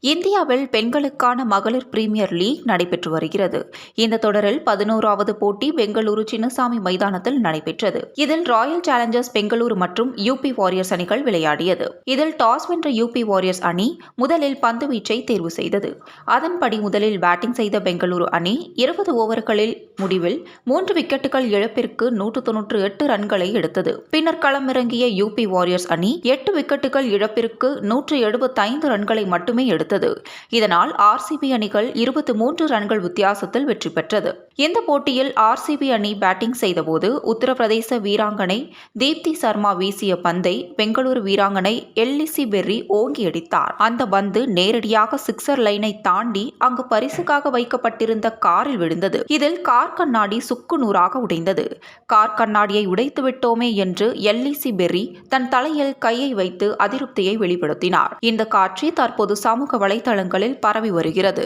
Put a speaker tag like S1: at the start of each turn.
S1: இந்தியாவில் பெண்களுக்கான மகளிர் பிரீமியர் லீக் நடைபெற்று வருகிறது. இந்த தொடரில் பதினோராவது போட்டி பெங்களூரு சின்னசாமி மைதானத்தில் நடைபெற்றது. இதில் ராயல் சேலஞ்சர்ஸ் பெங்களூரு மற்றும் யூபி வாரியர்ஸ் அணிகள் விளையாடியது. இதில் டாஸ் வென்ற யூபி வாரியர்ஸ் அணி முதலில் பந்து வீச்சை தேர்வு செய்தது. அதன்படி முதலில் பேட்டிங் செய்த பெங்களூரு அணி இருபது ஓவர்களில் முடிவில் மூன்று விக்கெட்டுகள் இழப்பிற்கு நூற்று தொன்னூற்று எட்டு ரன்களை எடுத்தது. பின்னர் களமிறங்கிய யூபி வாரியர்ஸ் அணி எட்டு விக்கெட்டுகள் இழப்பிற்கு நூற்று எழுபத்தைந்து ரன்களை மட்டுமே எடுத்தது. இதனால் ஆர்சிபி அணிகள் இருபத்தி மூன்று ரன்கள் வித்தியாசத்தில் வெற்றி பெற்றது. இந்த போட்டியில் ஆர்சிபி அணி பேட்டிங் செய்தபோது உத்தரப்பிரதேச வீராங்கனை தீப்தி சர்மா வீசிய பந்தை பெங்களூரு வீராங்கனை எல்லிசி பெர்ரி ஓங்கி அடித்தார். அந்த பந்து நேரடியாக சிக்ஸர் லைனை தாண்டி அங்கு பரிசுக்காக வைக்கப்பட்டிருந்த காரில் விழுந்தது. இதில் கார் கண்ணாடி சுக்கு நூறாக உடைந்தது. கார் கண்ணாடியை உடைத்து விட்டோமே என்று எல்லிசி பெர்ரி தன் தலையில் கையை வைத்து அதிருப்தியை வெளிப்படுத்தினார். இந்த காட்சி தற்போது சமூக சமூக வலைதளங்களில் பரவி வருகிறது.